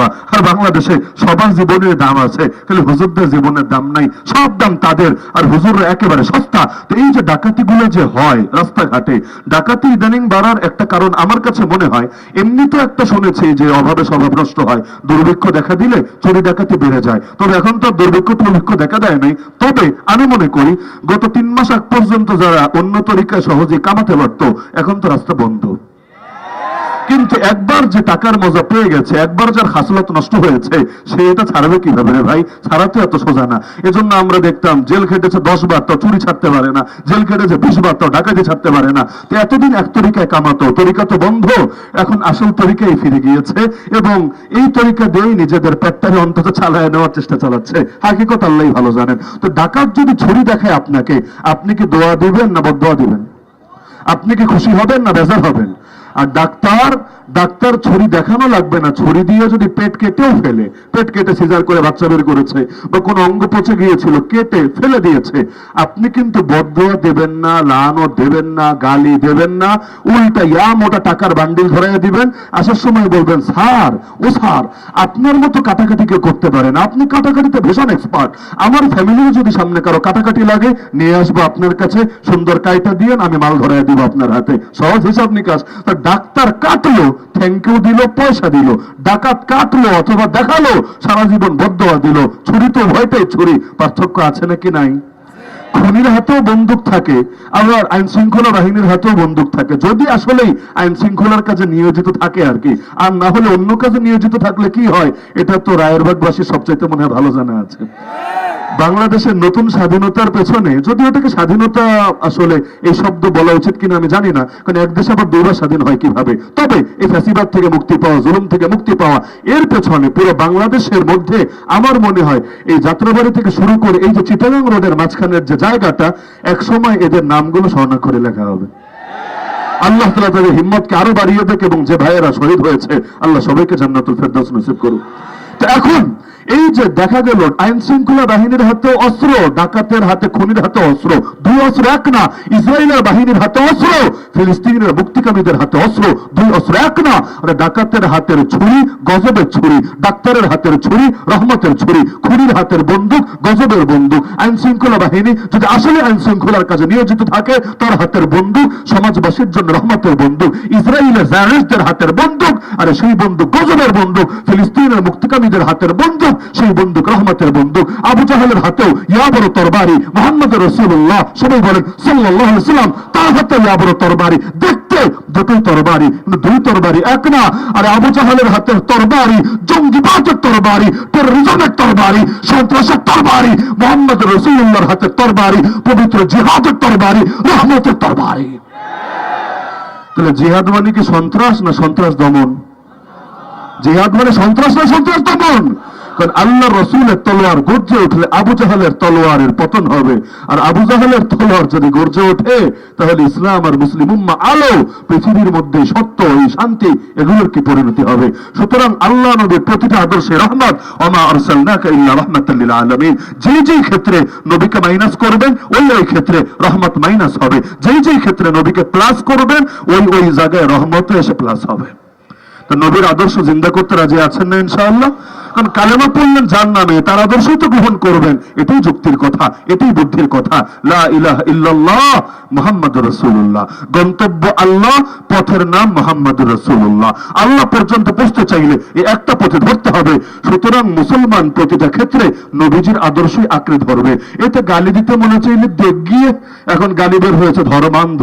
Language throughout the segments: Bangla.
বাবা, আর বাংলাদেশে সবার জীবনের দাম আছে, খালি হুজুরদের জীবনের দাম নাই, সব দাম তাদের, আর হুজুররা একেবারে সস্তা। তো এই যে ডাকাতি গুলো যে হয় রাস্তাঘাটে, ডাকাতি ইদানিং বাড়ার একটা কারণ আমার কাছে মনে হয় এমনি তো একটা শুনেছি যে অভাবে স্বভাব নষ্ট হয়, দুর্ভিক্ষ দেখা দিলে চুরি ডাকাতি বেড়ে যায়। তবে এখন তো দুর্ভিক্ষ দুর্ভিক্ষ দেখা দেয় নাই। তবে আমি মনে করি, গত তিন মাস আগ পর্যন্ত যারা অন্য তরিকায় সহজে কামাতে পারতো, এখন তো রাস্তা বন্ধ। কিন্তু একবার যে টাকার মজা পেয়ে গেছে, একবার যার হাসলত নষ্ট হয়েছে, সে এটা ছাড়বে কীভাবে ভাই? ছাড়াতে এত সোজা না। এজন্য আমরা দেখতাম, জেল খেটেছে দশ বার, তো চুরি ছাড়তে পারে না। জেল খেটেছে বিশ বার, তো ডাকাতি ছাড়তে পারে না। তো এতদিন এক তরিকায় কামাতো, তরিকা তো বন্ধ। এখন আসল তরিকায় ফিরে গিয়েছে এবং এই তরিকা দিয়েই নিজেদের পেটটাকে অন্তত চালায় নেওয়ার চেষ্টা চালাচ্ছে। হাকিকত আল্লাহ ভালো জানেন। তো ডাকাত যদি ছুরি দেখায় আপনাকে, আপনি কি দোয়া দিবেন না বদোয়া দিবেন? আপনি কি খুশি হবেন না বেজার হবেন? আর ডাক্তার ডাক্তার ছড়ি দেখানো লাগবে না ছুরি দিয়ে যদি পেট কেটেও ফেলে, পেট কেটে সিজার করে বাচ্চা বের করেছে বা কোন অঙ্গ পচে গিয়েছিল, কেটে ফেলে দিয়েছে, আপনি কিন্তু বদয়া দেবেন না, লানও দেবেন না, গালি দেবেন না, উল্টা ইয়া মোটা টাকার বান্ডিল ধরাই দিবেন, আসার সময় বলবেন, স্যার, ও স্যার, আপনার মতো কাটাকাটি কেউ করতে পারেন আপনি কাটাকাটিতে ভীষণ এক্সপার্ট আমার ফ্যামিলির যদি সামনে কারও কাটাকাটি লাগে, নিয়ে আসব আপনার কাছে, সুন্দর কাইটা দিয়ে, আমি মাল ধরাই দিব আপনার হাতে। সহজ হিসাব নিকাশ। তা ডাক্তার কাটলো থ্যাংক ইউ দিল, পয়সা দিল, ডাকাত কাটলো অথবা দেখাল, সারা জীবন বদ্ধ দিল, ছুরি তো ভয়টাই ছুরি, পার্থক্য আছে নাকি নাই? খুনির হাতেও বন্দুক থাকে, আবার আইন শৃঙ্খলা বাহিনীর হাতেও বন্দুক থাকে। যদি আসলেই আইন শৃঙ্খলার কাজে নিয়োজিত থাকে আর কি, আর না হলে অন্য কাজে নিয়োজিত থাকলে কি হয়, এটা তো রায়েরবাগবাসী সবচাইতে মনে হয় ভালো জানা আছে। বাংলাদেশের নতুন স্বাধীনতার পেছনে যদি ওটাকে স্বাধীনতা আসলে এই শব্দ বলা উচিত কিনা আমি জানি না, কারণ এক দেশে আবার দুইবার স্বাধীন হয় কীভাবে? তবে এই ফ্যাসিবাদ থেকে মুক্তি পাওয়া, জুলুম থেকে মুক্তি পাওয়া, এর পেছনে পুরো বাংলাদেশের মধ্যে আমার মনে হয় এই যাত্রাবাড়ি থেকে শুরু করে এই যে চিটাগাং রোডের মাঝখানের যে জায়গাটা এক সময় এদের নামগুলো স্বর্ণাক্ষরে লেখা হবে। আল্লাহ তালা তাদের হিম্মতকে আরও বাড়িয়ে দেখ এবং যে ভাইয়েরা শহীদ হয়েছে, আল্লাহ সবাইকে জান্নাতুল ফেরদাউস নসিব করুক। তো এখন এই যে দেখা গেল, আইন শৃঙ্খলা বাহিনীর হাতে অস্ত্র, ডাকাতের হাতে খুনির হাতে অস্ত্র, দুই অস্ত্র এক না, ইসরায়েলের বাহিনীর হাতে অস্ত্র ফিলিস্তিনের মুক্তিকামীদের হাতে অস্ত্র, দুই অস্ত্র এক না, আর ডাকাতের হাতের ছুরি, গজবের ছুরি, ডাক্তারের হাতের ছুরি, রহমতের ছুরি, খুনির হাতের বন্দুক, গজবের বন্দুক। আইন শৃঙ্খলা বাহিনী যদি আসলে আইন শৃঙ্খলার কাজে নিয়োজিত থাকে, তার হাতের বন্দুক, সমাজবাসীর জন্য রহমতের বন্দুক, ইসরায়েলের জায়নিস্টদের হাতের বন্দুক, আর সেই বন্দুক, গজবের বন্দুক, ফিলিস্তিনের মুক্তিকামীদের হাতের বন্দুক সেই বন্দুক, রহমতের বন্দুক। আবু জাহেলের হাতেও ইয়া বড় তরবারি। মোহাম্মদ রসুল্লাহ সবাই বলেন সাল্লাহ সাল্লাম তার হাতে ইয়া বড় তরবারি। দেখতে দুটোই তরবারি দুই তরবারি এক না। আর আবু জাহালের হাতের তরবারি জঙ্গিবাজের তরবারি, টেরোরিজমের তরবারি, সন্ত্রাসের তরবারি, মোহাম্মদ রসুল্লাহর হাতের তরবারি, পবিত্র জিহাদের তরবারি, রহমতের তরবারি। তাহলে জিহাদ মানে কি সন্ত্রাস না সন্ত্রাস দমন? জিহাদ মানে সন্ত্রাস না সন্ত্রাস দমন? কারণ আল্লাহ রসুলের তলোয়ার গর্জে উঠলে আবু জাহালের তলোয়ারের পতন হবে, আর আবু জাহালের তলোয়ার যদি গর্জে ওঠে, তাহলে ইসলাম আর মুসলিম উম্মা আলো, পৃথিবীর মধ্যে সত্য এই শান্তি, এগুলোর কি পরিণতি হবে? সুতরাং আল্লাহ নবীর প্রতিটা আদর্শে রহমত। অমা আরসালনাকা ইল্লা রাহমাতাল লিল আলামিন। যেই যেই ক্ষেত্রে নবীকে মাইনাস করবেন, ওই ওই ক্ষেত্রে রহমত মাইনাস হবে। যেই যেই ক্ষেত্রে নবীকে প্লাস করবেন, ওই ওই জায়গায় রহমত এসে প্লাস হবে। তো নবীর আদর্শ জিন্দা করতে রাজি আছেন না ইনশাআল্লাহ? কারণ কালেমা পড়লেন যার নামে, তার আদর্শই তো গ্রহণ করবেন। এটাই যুক্তির কথা, এটাই বুদ্ধির কথা। লা ইলাহ ইল্লাল্লাহ মুহাম্মাদুর রাসূলুল্লাহ। গন্তব্য আল্লাহ, পথের নাম মুহাম্মাদুর রাসূলুল্লাহ। আল্লাহ পর্যন্ত পৌঁছতে চাইলে এই একটা পথে ধরতে হবে। সুতরাং মুসলমান প্রতিটা ক্ষেত্রে নবীজির আদর্শই আঁকড়ে ধরবে। এতে গালি দিতে মনে চাইলে দেখ গিয়ে। এখন গালি বের হয়েছে ধর্মান্ধ।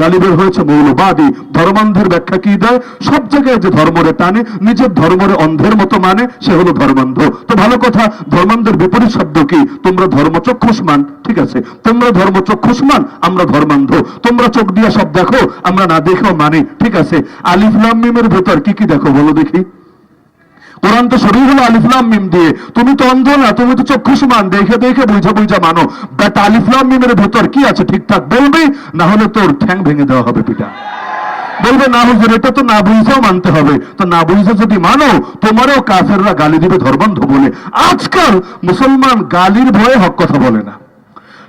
গালি বের হয়েছে মৌলবাদী। ধর্মান্ধের ব্যাখ্যা কি দেয়? সব জায়গায় যে ধর্মরে টানে, নিজের ধর্মরে অন্ধের মতো মানে সে হলো ধর্মান্ধ। তো ভালো কথা, ধর্মান্ধের বিপরীত শব্দ কি? তোমরা ধর্মচক্ষুষ্মান, ঠিক আছে? তোমরা ধর্মচক্ষুষ্মান, আমরা ধর্মান্ধ তোমরা চোখ দিয়ে সব দেখো, আমরা না দেখেও মানি। ঠিক আছে? আলিফ লাম মিমের ভেতর কি কি দেখো বলো দেখি। কোরআন তো শরীর হলো আলিফলাম মিম দিয়ে। তুমি তো অন্ধ না, তুমি তো চক্ষুষ্মান দেখে দেখে, বুঝা বুঝা মানো। বাট আলিফলাম মিমের ভেতর কি আছে? ঠিকঠাক বলবি? না হলে তোর ঠ্যাং ভেঙে দেওয়া হবে পিতা বলবে, না হুজুর, এটা তো না বুঝেও মানতে হবে। তো না বুঝে যদি মানো, তোমারও কাফেররা গালি দিবে ধর্মান্ধ বলে। আজকাল মুসলমান গালির ভয়ে হক কথা বলে না।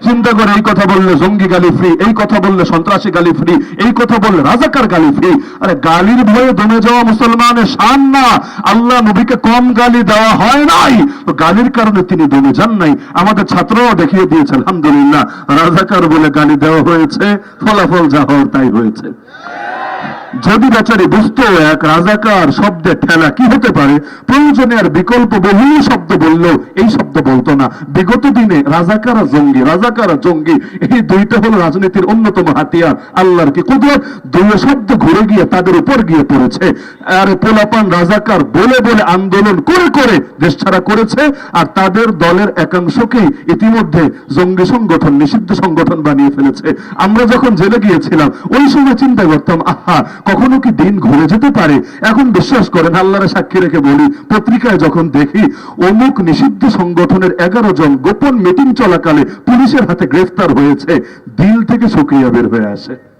চিন্তা করে এই কথা বললে জঙ্গি গালি ফ্রি এই কথা বললে সন্ত্রাসী গালি ফ্রি এই কথা বললে রাজাকার গালি ফ্রি আরে গালির ভয়ে দমে যাওয়া মুসলমানের শান না। আল্লাহ নবীকে কম গালি দেওয়া হয় নাই। তো গালির কারণে তিনি দমে যান নাই। আমাদের ছাত্ররাও দেখিয়ে দিয়েছে, আলহামদুলিল্লাহ। রাজাকার বলে গালি দেওয়া হয়েছে, ফলাফল যা হওয়ার তাই হয়েছে। যদি বেচারি বুঝতো এক রাজাকার শব্দে ঠেলা, কি হতে পারে? প্রয়োজনে আর বিকল্প বহু শব্দ বললেও এই শব্দ বলতো না। বিগত দিনে রাজাকার জঙ্গি রাজাকার জঙ্গি, এই দুইটা হলো রাজনীতির অন্যতম হাতিয়ার, আল্লাহর কি কুদরত? দুই শব্দ ঘুরে গিয়ে তাদের উপর গিয়ে পড়েছে। আর পোলাপান রাজাকার বলে বলে আন্দোলন করে করে দেশ ছাড়া করেছে, আর তাদের দলের একাংশকেই ইতিমধ্যে জঙ্গি সংগঠন, নিষিদ্ধ সংগঠন বানিয়ে ফেলেছে। আমরা যখন জেলে গিয়েছিলাম, ওই সময় চিন্তা করতাম, আহা কখনো কি দিন ঘুরে যেতে পারে? এখন বিশ্বাস করেন, আল্লাহরে সাক্ষী রেখে বলি, পত্রিকায় যখন দেখি অমুক নিষিদ্ধ সংগঠনের এগারো জন গোপন মিটিং চলাকালে পুলিশের হাতে গ্রেফতার হয়েছে, দিল থেকে শুকিয়া বের হয়ে আসে।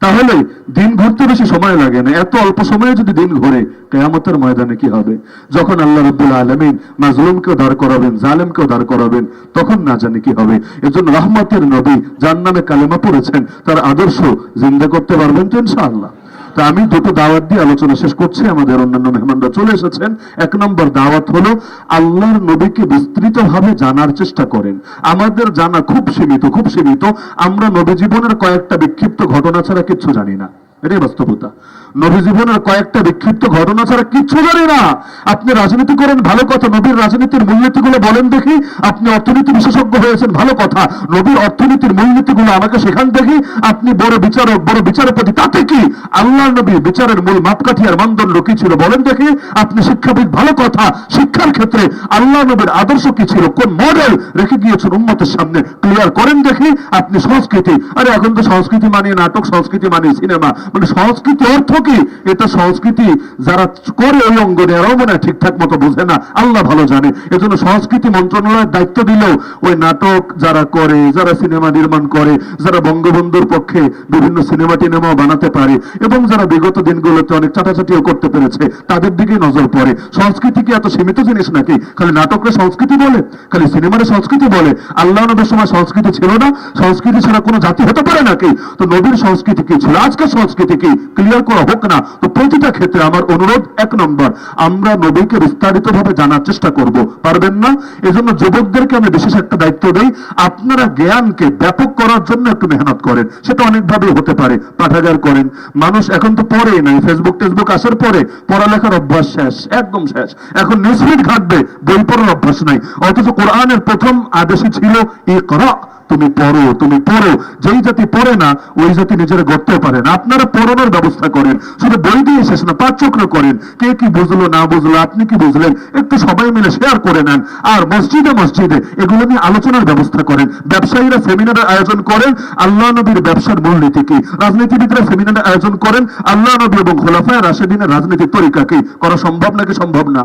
তাহলে দিন ঘুরতে বেশি সময় লাগে না। এত অল্প সময়ে যদি দিন ঘুরে, কেয়ামতের ময়দানে কি হবে? যখন আল্লাহ রব্বুল আলমিন মাজলুমকেও দাঁড় করাবেন, জালেমকেও দাঁড় করাবেন, তখন না জানি কি হবে। এজন্য রহমতের নবী যার নামে কালেমা পড়েছেন, তার আদর্শ জিন্দা করতে পারবেন তো ইনশাআল্লাহ। তা আমি দুটো দাওয়াত দিয়ে আলোচনা শেষ করছি, আমাদের অন্যান্য মেহমানরা চলে এসেছেন। এক নম্বর দাওয়াত হলো, আল্লাহর নবীকে বিস্তৃত ভাবে জানার চেষ্টা করেন। আমাদের জানা খুব সীমিত খুব সীমিত। আমরা নবী জীবনের কয়েকটা বিক্ষিপ্ত ঘটনা ছাড়া কিচ্ছু জানি না। এটাই বাস্তবতা। নবী জীবনের কয়েকটা বিক্ষিপ্ত ঘটনা ছাড়া কিচ্ছু জানি না। আপনি রাজনীতি করেন, ভালো কথা। নবীর রাজনীতির মূলনীতিগুলো বলেন দেখি। আপনি অর্থনীতি বিশেষজ্ঞ হয়েছেন, ভালো কথা। নবীর অর্থনীতির মূলনীতিগুলো আমাকে সেখান দেখি। আপনি বড় বিচারক, বড় বিচারপতি, তাতে কি? আল্লাহ নবী বিচারের মূল মাপকাঠি আর মানদণ্ড কি ছিল বলেন দেখি। আপনি শিক্ষাবিদ, ভালো কথা। শিক্ষার ক্ষেত্রে আল্লাহ নবীর আদর্শ কি ছিল? কোন মডেল রেখে গিয়েছেন উম্মতের সামনে? ক্লিয়ার করেন দেখি। আপনি সংস্কৃতি। আরে এখন তো সংস্কৃতি মানে নাটক, সংস্কৃতি মানে সিনেমা। মানে সংস্কৃতি অর্থ কি? এটা সংস্কৃতি যারা করে ওই অঙ্গনে, এরাও মনে ঠিকঠাক মতো বোঝে না। আল্লাহ ভালো জানে। এজন্য সংস্কৃতি মন্ত্রণালয়ের দায়িত্ব দিলেও ওই নাটক যারা করে, যারা সিনেমা নির্মাণ করে, যারা বঙ্গবন্ধুর পক্ষে বিভিন্ন সিনেমা টিনেমাও বানাতে পারে, এবং যারা বিগত দিনগুলোতে অনেক চাটাচাটিও করতে পেরেছে, তাদের দিকে নজর পড়ে। সংস্কৃতি কি এত সীমিত জিনিস নাকি? খালি নাটকরে সংস্কৃতি বলে? খালি সিনেমারে সংস্কৃতি বলে? আল্লাহ নবীর সময় সংস্কৃতি ছিল না? সংস্কৃতি ছাড়া কোনো জাতি হতে পারে নাকি? তো নবীর সংস্কৃতি কি ছিল? আজকের সংস্কৃতি কি? ক্লিয়ার করা। হোক না, তো প্রতিটা ক্ষেত্রে আমার অনুরোধ এক নম্বর, আমরা নবীকে বিস্তারিত ভাবে জানার চেষ্টা করব, পারবেন না? এজন্য যুবকদেরকে আমি বিশেষ একটা দায়িত্ব দেই, আপনারা জ্ঞানকে ব্যাপক করার জন্য একটু মেহনত করেন, সেটা অনেকভাবে হতে পারে পাঠাগার করেন। মানুষ এখন তো পড়েই নাই ফেসবুক টেসবুক আসার পরে পড়ালেখার অভ্যাস শেষ, একদম শেষ। এখন নিউজফিড ঘাটবে, বই পড়ার অভ্যাস নাই, অথচ কোরআনের প্রথম আদেশই ছিল ই করা তুমি পড়ো তুমি পড়ো। যেই জাতি পড়ে না, ওই জাতি নিজেরা গড়তেও পারে না। আপনারা পড়ানোর ব্যবস্থা করেন। শুধু বই দিয়ে শেষ না পাঁচ চক্র করেন। কে কি বুঝলো, না বুঝলো, আপনি কি বুঝলেন? একটু সবাই মিলে শেয়ার করে নেন। আর মসজিদে মসজিদে এগুলো নিয়ে আলোচনার ব্যবস্থা করেন। ব্যবসায়ীরা সেমিনারের আয়োজন করেন। আল্লাহ নবীর ব্যবসার মূলনীতি কি? রাজনীতিবিদরা সেমিনারের আয়োজন করেন। আল্লাহ নবী এবং খোলাফায় রাশেদিনের রাজনীতির তরিকা কি? করা সম্ভব নাকি সম্ভব না?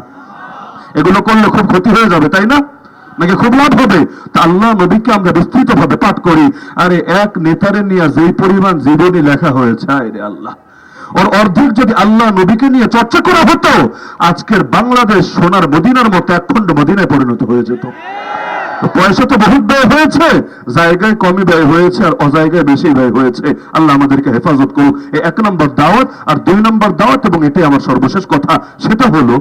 এগুলো করলে খুব ক্ষতি হয়ে যাবে, তাই না? নাকি খুব লাভ হবে? তা আল্লাহ নবীকে আমরা বিস্তৃত ভাবে পাঠ করি। আরে, এক নেতারে নিয়ে যেই পরিমাণ জীবনী লেখা হয়েছে আরে আল্লাহ। ওর অর্ধেক যদি আল্লাহ নবীকে নিয়ে চর্চা করা হতো, আজকের বাংলাদেশ সোনার মদিনার মতো একখণ্ড মদিনায় পরিণত হয়ে যেত। পয়সা তো বহুত ব্যয় হয়েছে, জায়গায় কমই ব্যয় হয়েছে আর অজায়গায় বেশি ব্যয় হয়েছে। আল্লাহ আমাদেরকে হেফাজত করুক। এক নম্বর দাওয়াত আর দুই নম্বর দাওয়াত এবং এটাই আমার সর্বশেষ কথা, সেটা হলো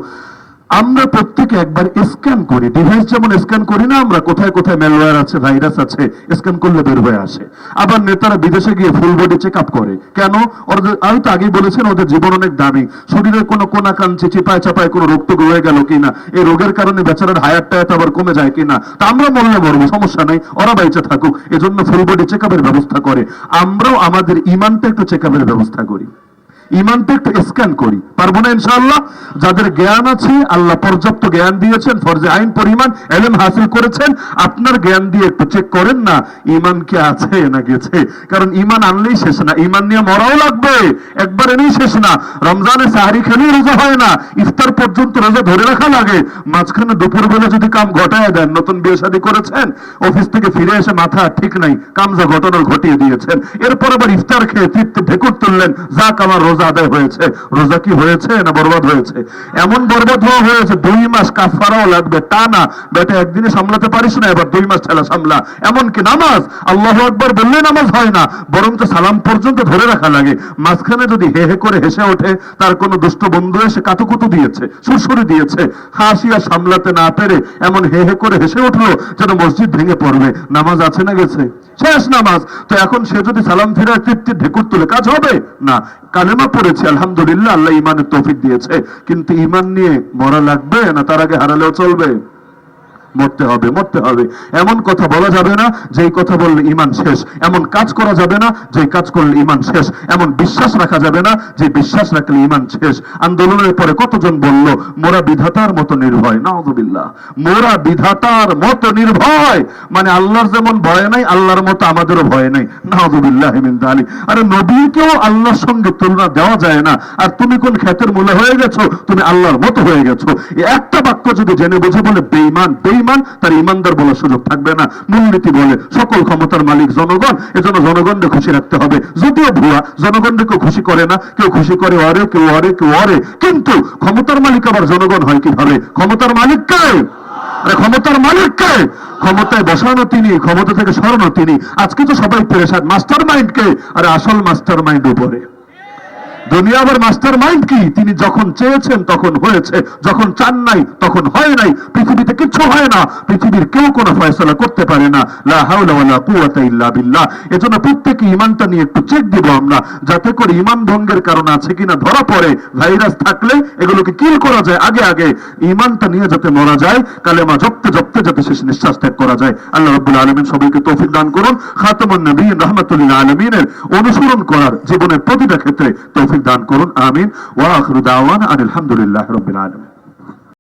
আমরা প্রত্যেকে একবার স্ক্যান করি। ডিভাইস যেমন স্ক্যান করি না আমরা, কোথায় কোথায় ম্যালওয়্যার আছে ভাইরাস আছে, স্ক্যান করলে বের হয়ে আসে। আবার নেতারা বিদেশে গিয়ে ফুল বডি চেক আপ করে। কেন? ওদের আমি তো আগেই বলেছেন ওদের জীবন অনেক দামি। শরীরের কোনো কোনা কাঞ্চি চিপায় চাপায় কোনো রোগ তো রয়ে গেল কিনা? এই রোগের কারণে বেচারার হায়ার টায়াত আবার কমে যায় কিনা? তা আমরা মরলে মরবো, সমস্যা নাই, ওরা বাইচে থাকুক। এজন্য ফুল বডি চেক আপের ব্যবস্থা করে। আমরাও আমাদের ইমানটা একটু চেক আপের ব্যবস্থা করি। ইমানটা একটু স্ক্যান করি। পারব না ইনশাআল্লাহ? যাদের জ্ঞান আছে, আল্লাহ পর্যাপ্ত জ্ঞান দিয়েছেন, ফরজে আইন পরিমাণ, এলেম হাসিল করেছেন, আপনার জ্ঞান দিয়ে একটু চেক করেন না, ইমান কি আছে না গেছে। কারণ ইমান আনলেই শেষ না, ইমান নিয়ে মরাও লাগবে। একবার এনেই শেষ না। রমজানে সাহারি খেলেই রোজা হয় না। ইফতার পর্যন্ত রোজা ধরে রাখা লাগে। মাঝখানে দুপুর বেলা যদি কাম ঘটায় দেন, নতুন বিয়ে শাদী করেছেন, অফিস থেকে ফিরে এসে মাথা ঠিক নাই কাম যা ঘটনার ঘটিয়ে দিয়েছেন। এরপর আবার ইফতার খেয়ে তৃপ্তি ঢেকুর তুললেন, যাক আমার রোজা আদায় হয়েছে। রোজা কি হয়েছে না বরবাদ হয়েছে? এমন বরবাদ হওয়া হয়েছে, দুই মাস কাফারাও লাগবে। তা না, বেটা একদিনে সামলাতে পারিস না, এবার দুই মাস ঠেলা সামলা। এমনকি নামাজ, আল্লাহ একবার বললে নামাজ হয় না, বরঞ্চ সালাম পর্যন্ত ধরে রাখা লাগে। মাঝখানে যদি হে হে করে হেসে ওঠে, তার কোনো দুষ্ট বন্ধু এসে কাতুকুতু দিয়েছে সুরসুরি দিয়েছে। হাসি আর সামলাতে না পেরে এমন হে হে করে হেসে উঠল যেন মসজিদ ভেঙে পড়বে। নামাজ আছে না গেছে? শেষ নামাজ। তো এখন সে যদি সালাম ফিরে তৃপ্তি ঢেকুর তুলে কাজ হবে? না। কালেমা পড়েছে আলহামদুলিল্লাহ, আল্লাহ ইমানের তৌফিক দিয়েছে। কিন্তু ইমান নিয়ে মরা লাগবে না, তার আগে হারালেও চলবে। মরতে হবে মরতে হবে। এমন কথা বলা যাবে না, যেই কথা বললে ইমান শেষ। এমন কাজ করা যাবে না, যেই কাজ করলে ইমান শেষ। এমন বিশ্বাস রাখা যাবে না, যে বিশ্বাস রাখলে ইমান শেষ। আন্দোলনের পরে কতজন বলল, মোরা বিধাতার মতো নির্ভয় নাউযুবিল্লাহ মোরা বিধাতার মতো নির্ভয় মানে আল্লাহর যেমন ভয় নাই, আল্লাহর মতো আমাদেরও ভয় নাই। নাউযুবিল্লাহ মিন যালিক আরে নবীকেও আল্লাহর সঙ্গে তুলনা দেওয়া যায় না। আর তুমি কোন ক্ষেতের মূলে হয়ে গেছো? তুমি আল্লাহর মতো হয়ে গেছো। একটা বাক্য যদি জেনে বুঝে বলে বেঈমান বেঈমান তার ইমানদার বলার সুযোগ থাকবে না। মূলনীতি বলে সকল ক্ষমতার মালিক জনগণ এজন্য জনগণকে খুশি রাখতে হবে। যদিও ভুয়া, জনগণকে কেউ খুশি করে না। কেউ খুশি করে অরে কেউ অরে কেউ অরে কিন্তু ক্ষমতার মালিক আবার জনগণ হয় কীভাবে? ক্ষমতার মালিক কে? ক্ষমতার মালিক কে? ক্ষমতায় বসানো তিনি, ক্ষমতা থেকে সরানো তিনি। আজকে তো সবাই পেরেশান। মাস্টার মাইন্ড কে? আরে আসল মাস্টার মাইন্ড উপরে। দুনিয়া আবার মাস্টার মাইন্ড কি? তিনি যখন চেয়েছেন তখন হয়েছে। যখন চান নাই তখন হয় নাই। পৃথিবীতে কিচ্ছু হয় না। পৃথিবীর কেউ কোনো ফয়সলা করতে পারে না। লা হাওলা ওয়ালা কুওয়াতা ইল্লা বিল্লাহ। এজন্য প্রত্যেকে ইমানটা নিয়ে একটু চেক দিব আমরা। যাতে করে ইমান ভঙ্গের কারণ আছে কিনা ধরা পড়ে। ভাইরাস থাকলে এগুলোকে কিল করা যায় আগে আগে। ইমানটা নিয়ে যাতে মরা যায়, কালেমা জপতে জপতে যাতে শেষ নিঃশ্বাস ত্যাগ করা যায়। আল্লাহ রাব্বুল আলামিন সবাইকে তৌফিক দান করুন। খাতামুন নবীন রাহমাতুল্লিল আলামিনের অনুসরণ করার জীবনের প্রতিটা ক্ষেত্রে তৌফিক দান করুন আমিন ওয়া আখিরু দাওয়ানা আনিল হামদুলিল্লাহি রাব্বিল আলামিন